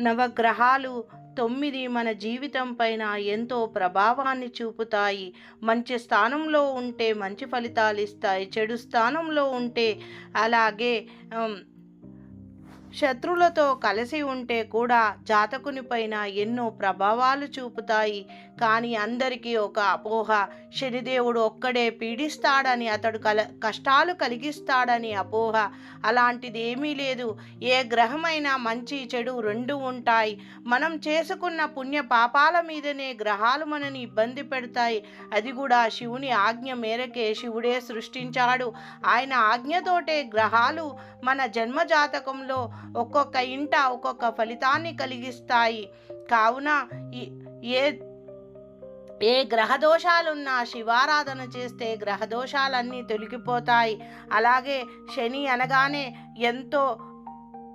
నవగ్రహాలు తొమ్మిది మన జీవితం పైన ఎంతో ప్రభావాన్ని చూపుతాయి. మంచి స్థానంలో ఉంటే మంచి ఫలితాలు ఇస్తాయి. చెడు స్థానంలో ఉంటే అలాగే శత్రులతో కలిసి ఉంటే కూడా జాతకుని పైన ఎన్నో ప్రభావాలు చూపుతాయి. కానీ అందరికీ ఒక అపోహ. శనిదేవుడు ఒక్కడే పీడిస్తాడని అతడు కల కష్టాలు కలిగిస్తాడని అపోహ. అలాంటిది ఏమీ లేదు. ఏ గ్రహమైనా మంచి చెడు రెండు ఉంటాయి. మనం చేసుకున్న పుణ్య పాపాల మీదనే గ్రహాలు మనని ఇబ్బంది పెడతాయి. అది కూడా శివుని ఆజ్ఞ మేరకే శివుడే సృష్టించాడు. ఆయన ఆజ్ఞతోటే గ్రహాలు మన జన్మ జాతకంలో ఒక్కొక్క ఇంట ఒక్కొక్క ఫలితాన్ని కలిగిస్తాయి. కావున ఏ ఏ గ్రహదోషాలున్నా శివారాధన చేస్తే గ్రహదోషాలన్నీ తొలగిపోతాయి. అలాగే శని అనగానే ఎంతో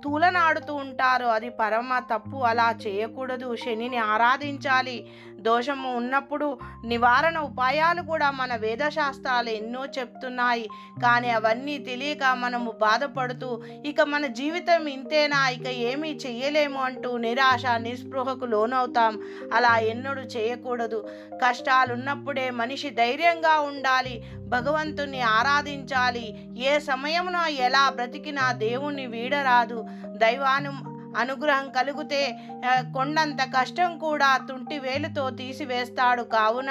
తూలనాడుతూ ఉంటారు. అది పరమ తప్పు. అలా చేయకూడదు. శనిని ఆరాధించాలి. దోషము ఉన్నప్పుడు నివారణ ఉపాయాలు కూడా మన వేదశాస్త్రాలు ఎన్నో చెప్తున్నాయి. కానీ అవన్నీ తెలియక మనము బాధపడుతూ ఇక మన జీవితం ఇంతేనా ఇక ఏమీ చెయ్యలేము అంటూ నిరాశ నిస్పృహకు లోనవుతాం. అలా ఎన్నడూ చేయకూడదు. కష్టాలున్నప్పుడే మనిషి ధైర్యంగా ఉండాలి భగవంతుని ఆరాధించాలి. ఏ సమయమున ఎలా బ్రతికినా దేవుణ్ణి వీడరాదు. దైవాను అనుగ్రహం కలిగితే కొండంత కష్టం కూడా తుంటి వేలుతో తీసివేస్తాడు. కావున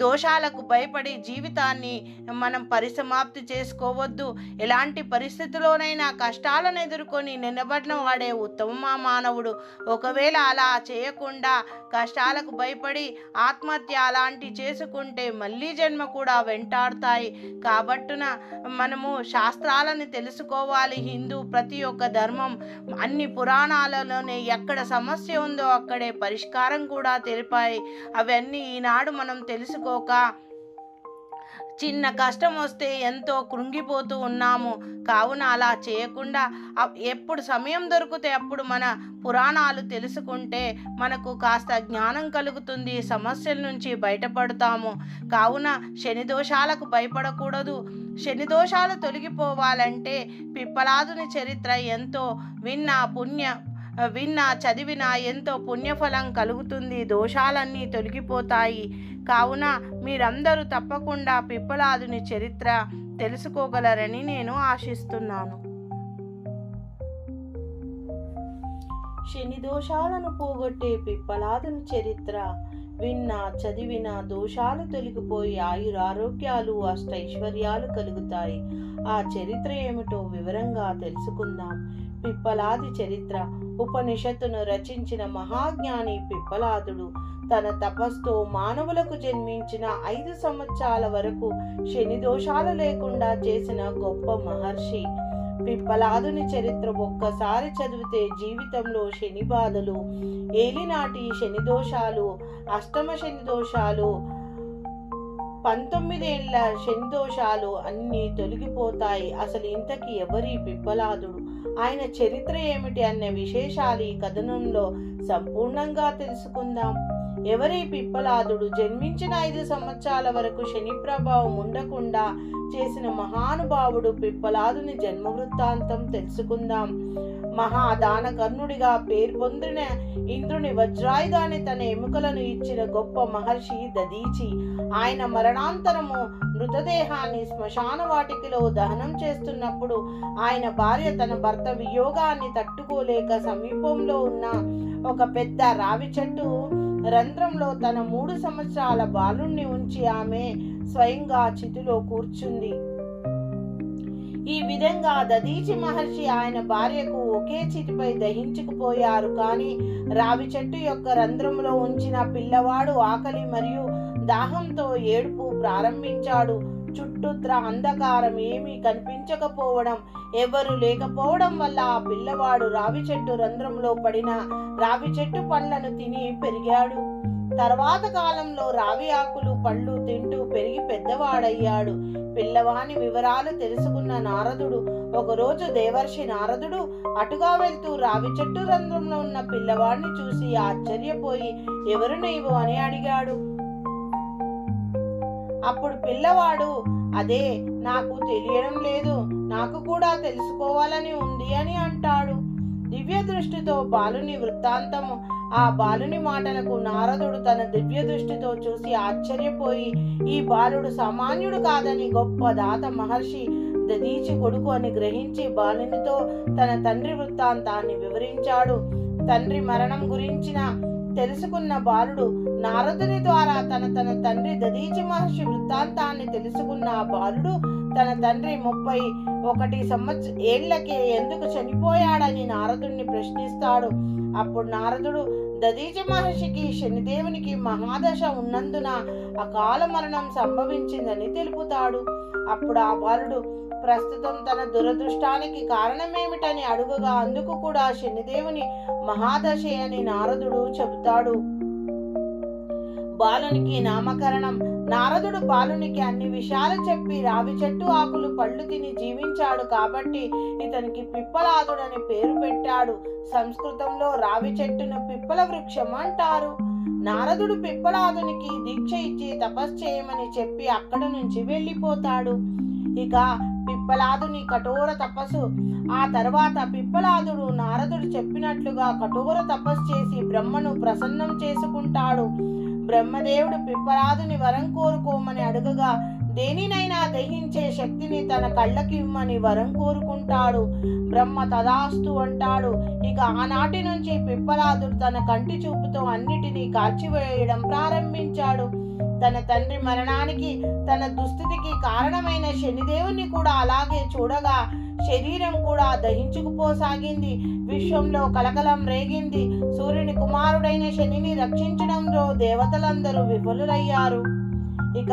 దోషాలకు భయపడి జీవితాన్ని మనం పరిసమాప్తి చేసుకోవద్దు. ఎలాంటి పరిస్థితిలోనైనా కష్టాలను ఎదుర్కొని నిలబడిన వాడే ఉత్తమ మానవుడు. ఒకవేళ అలా చేయకుండా కష్టాలకు భయపడి ఆత్మహత్య అలాంటి చేసుకుంటే మళ్ళీ జన్మ కూడా వెంటాడుతాయి. కాబట్టున మనము శాస్త్రాలను తెలుసుకోవాలి. హిందూ ప్రతి ఒక్క ధర్మం అన్ని పురాణాలలోనే ఎక్కడ సమస్య ఉందో అక్కడే పరిష్కారం కూడా తెలిపాయి. అవన్నీ ఈనాడు మనం తెలుసుకోక చిన్న కష్టం వస్తే ఎంతో కృంగిపోతూ ఉన్నాము. కావున అలా చేయకుండా అప్- ఎప్పుడు సమయం దొరికితే అప్పుడు మన పురాణాలు తెలుసుకుంటే మనకు కాస్త జ్ఞానం కలుగుతుంది. సమస్యల నుంచి బయటపడతాము. కావున శని దోషాలకు భయపడకూడదు. శని దోషాలు తొలగిపోవాలంటే పిప్పలాదుని చరిత్ర ఎంతో విన్న పుణ్య విన్నా చదివినా ఎంతో పుణ్యఫలం కలుగుతుంది. దోషాలన్నీ తొలగిపోతాయి. కావున మీరందరూ తప్పకుండా పిప్పలాదుని చరిత్ర తెలుసుకోగలరని నేను ఆశిస్తున్నాను. శని దోషాలను పోగొట్టే పిప్పలాదుని చరిత్ర విన్న చదివిన దోషాలు తొలగిపోయి ఆయురారోగ్యాలు అష్టైశ్వర్యాలు కలుగుతాయి. ఆ చరిత్ర ఏమిటో వివరంగా తెలుసుకుందాం. పిప్పలాది చరిత్ర ఉపనిషత్తును రచించిన మహాజ్ఞాని పిప్పలాదుడు. తన తపస్తో మానవులకు జన్మించిన ఐదు సంవత్సరాల వరకు శని దోషాలు లేకుండా చేసిన గొప్ప మహర్షి. పిప్పలాదుని చరిత్ర ఒక్కసారి చదివితే జీవితంలో శని బాధలు ఏలినాటి శని దోషాలు అష్టమ శని దోషాలు పంతొమ్మిదేళ్ళ శని దోషాలు అన్నీ తొలగిపోతాయి. అసలు ఇంతకీ ఎవరి పిప్పలాదుడు? ఆయన చరిత్ర ఏమిటి అనే విశేషాలు ఈ కథనంలో సంపూర్ణంగా తెలుసుకుందాం. ఎవరి పిప్పలాదుడు జన్మించిన ఐదు సంవత్సరాల వరకు శని ప్రభావం ఉండకుండా చేసిన మహానుభావుడు పిప్పలాదుని జన్మ వృత్తాంతం తెలుసుకుందాం. మహాదాన కర్ణుడిగా పేరు పొందిన ఇంద్రుని వజ్రాయుధాన్ని తన ఎముకలను ఇచ్చిన గొప్ప మహర్షి దదీచి. ఆయన మరణాంతరము మృతదేహాన్ని శ్మశాన వాటికలో దహనం చేస్తున్నప్పుడు ఆయన భార్య తన భర్త వియోగాన్ని తట్టుకోలేక సమీపంలో ఉన్న ఒక పెద్ద రావి చెట్టు రంధ్రంలో తన మూడు సంవత్సరాల బాలుణ్ణి ఉంచి ఆమె స్వయంగా చితిలో కూర్చుంది. ఈ విధంగా దదీచి మహర్షి ఆయన భార్యకు ఒకే చిటిపై దహించుకుపోయారు. కానీ రావి చెట్టు యొక్క రంధ్రంలో ఉంచిన పిల్లవాడు ఆకలి మరియు దాహంతో ఏడుపు ప్రారంభించాడు. చుట్టూత్ర అంధకారం ఏమీ కనిపించకపోవడం ఎవరు లేకపోవడం వల్ల ఆ పిల్లవాడు రావి చెట్టు రంధ్రంలో పడిన రావి చెట్టు పండ్లను తిని పెరిగాడు. తర్వాత కాలంలో రావి ఆకులు పళ్ళు తింటూ పెరిగి పెద్దవాడయ్యాడు. పిల్లవాని వివరాలు తెలుసుకున్న నారదుడు ఒకరోజు దేవర్షి నారదుడు అటుగా వెళ్తూ రావి చెట్టు రంధ్రంలో ఉన్న పిల్లవాడిని చూసి ఆశ్చర్యపోయి ఎవరు నీవు అని అడిగాడు. అప్పుడు పిల్లవాడు అదే నాకు తెలియడం లేదు. నాకు కూడా తెలుసుకోవాలని ఉంది అని అంటాడు. దివ్య దృష్టితో బాలుని వృత్తాంతము ఆ బాలుని మాటలకు నారదుడు తన దివ్య దృష్టితో చూసి ఆశ్చర్యపోయి ఈ బాలుడు సామాన్యుడు కాదని గొప్ప దాత మహర్షి దదీచి కొడుకు అని గ్రహించి బాలునితో తన తండ్రి వృత్తాంతాన్ని వివరించాడు. తండ్రి మరణం గురించిన తెలుసుకున్న బాలుడు నారదుని ద్వారా తన తన తండ్రి దదీచి మహర్షి వృత్తాంతాన్ని తెలుసుకున్న ఆ బాలుడు తన తండ్రి ముప్పై ఒకటి సంవత్సర ఏళ్ళకి ఎందుకు చనిపోయాడని నారదుడిని ప్రశ్నిస్తాడు. అప్పుడు నారదుడు దదీజ మహర్షికి శనిదేవునికి మహాదశ ఉన్నందున అకాల మరణం సంభవించిందని తెలుపుతాడు. అప్పుడు ఆ బాలుడు ప్రస్తుతం తన దురదృష్టానికి కారణమేమిటని అడుగగా అందుకు కూడా శనిదేవుని మహాదశే అని నారదుడు చెబుతాడు. బాలునికి నామకరణం. నారదుడు బాలునికి అన్ని విషయాలు చెప్పి రావి చెట్టు ఆకులు పళ్ళు తిని జీవించాడు కాబట్టి ఇతనికి పిప్పలాదుడని పేరు పెట్టాడు. సంస్కృతంలో రావి చెట్టును పిప్పల వృక్షం అంటారు. నారదుడు పిప్పలాదునికి దీక్ష ఇచ్చి తపస్సు చేయమని చెప్పి అక్కడ నుంచి వెళ్ళిపోతాడు. ఇక పిప్పలాదుని కఠోర తపస్సు. ఆ తర్వాత పిప్పలాదుడు నారదుడు చెప్పినట్లుగా కఠోర తపస్సు చేసి బ్రహ్మను ప్రసన్నం చేసుకుంటాడు. బ్రహ్మదేవుడు పిప్పలాదుని వరం కోరుకోమని అడుగగా దేనినైనా దహించే శక్తిని తన కళ్ళకి ఇమ్మని వరం కోరుకుంటాడు. బ్రహ్మ తదాస్తు అంటాడు ఇక ఆనాటి నుంచి పిప్పలాదుడు తన కంటి చూపుతో అన్నిటినీ కాల్చివేయడం ప్రారంభించాడు. తన తండ్రి మరణానికి తన దుస్థితికి కారణమైన శనిదేవుని కూడా అలాగే చూడగా శరీరం కూడా దహించుకుపోసాగింది. విశ్వంలో కలకలం రేగింది. సూర్యుని కుమారుడైన శనిని రక్షించడంలో దేవతలందరూ విఫలులయ్యారు. ఇక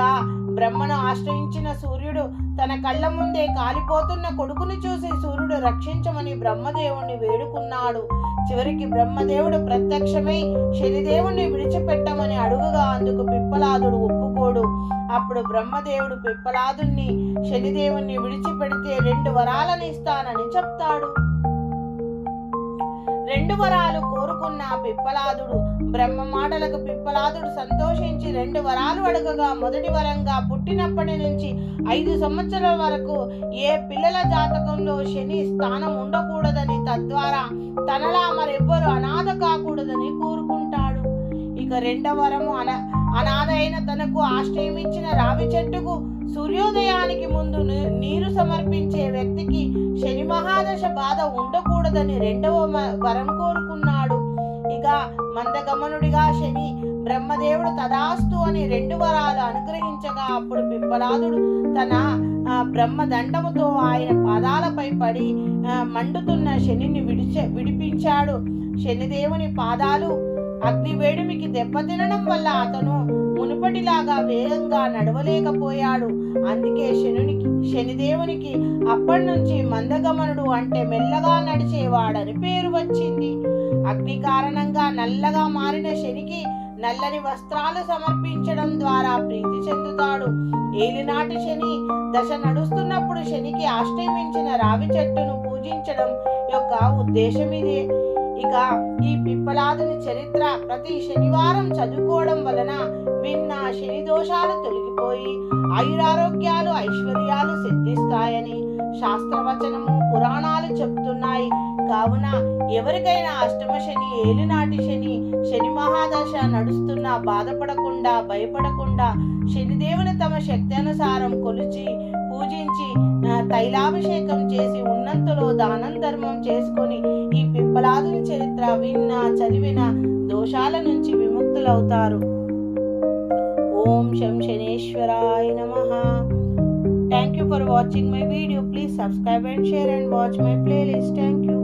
బ్రహ్మను ఆశ్రయించిన సూర్యుడు తన కళ్ళ ముందే కాలిపోతున్న కొడుకుని చూసి సూర్యుడు రక్షించమని బ్రహ్మదేవుణ్ణి వేడుకున్నాడు. చివరికి బ్రహ్మదేవుడు ప్రత్యక్షమై శనిదేవుణ్ణి విడిచిపెట్టమని అడుగుగా అందుకు పిప్పలాదుడు ఒప్పుకోడు. అప్పుడు బ్రహ్మదేవుడు పిప్పలాదుణ్ణి శనిదేవుణ్ణి విడిచిపెడితే రెండు వరాలను ఇస్తానని చెప్తాడు. రెండు వరాలు కోరుకున్న పిప్పలాదుడు బ్రహ్మ మాటలకు పిప్పలాదుడు సంతోషించి రెండు వరాలు అడగగా మొదటి వరంగా పుట్టినప్పటి నుంచి ఐదు సంవత్సరాల వరకు ఏ పిల్లల జాతకంలో శని స్థానం ఉండకూడదని తద్వారా తనలా మరెవ్వరు అనాథ కాకూడదని కోరుకుంటాడు. ఇక రెండవ వరము అన అనాథ అయిన తనకు ఆశ్రయం ఇచ్చిన రావి చెట్టుకు సూర్యోదయానికి ముందు నీరు సమర్పించే వ్యక్తికి శని మహాదశ బాధ ఉండకూడదని రెండవ వరం కోరుకున్నాడు. ఇక మందగమనుడిగా శని బ్రహ్మదేవుడు తదాస్తు అని రెండు వరాలు అనుగ్రహించగా అప్పుడు పిప్పలాదుడు తన బ్రహ్మదండముతో ఆయన పాదాలపై పడి మండుతున్న శనిని విడిచ విడిపించాడు. శనిదేవుని పాదాలు అగ్ని వేడిమికి దెబ్బతినడం వల్ల అతను మునుపటిలాగా వేగంగా నడవలేకపోయాడు. అందుకే శనునికి శనిదేవునికి అప్పటి నుంచి మందగమనుడు అంటే మెల్లగా నడిచేవాడని పేరు వచ్చింది. అగ్ని కారణంగా నల్లగా మారిన శనికి నల్లని వస్త్రాలు సమర్పించడం ద్వారా ప్రీతి చెందుతాడు. ఏలినాటి శని దశ నడుస్తున్నప్పుడు శనికి ఆశ్రయించిన రావి చెట్టును పూజించడం యొక్క ఉద్దేశం ఇదే. ఇక ఈ పిప్పలాదుని చరిత్ర ప్రతి శనివారం చదువుకోవడం వలన విన్న శని దోషాలు తొలగిపోయి ఆయురారోగ్యాలు ఐశ్వర్యాలు సిద్ధిస్తాయని శాస్త్రవచనము పురాణాలు చెప్తున్నాయి. కావున ఎవరికైనా అష్టమ శని ఏలినాటి శని శని మహాదశ నడుస్తున్నా బాధపడకుండా భయపడకుండా శనిదేవుని తమ శక్తి అనుసారం కొలిచి పూజించి తైలాభిషేకం చేసి ఉన్నంతలో దానం ధర్మం చేసుకొని ద్వారా విన్న చదివిన దోషాల నుంచి విముక్తులవుతారు. ఓం శం శనేశ్వరాయ నమ. Thank you for watching my video please subscribe and share and watch my playlist thank you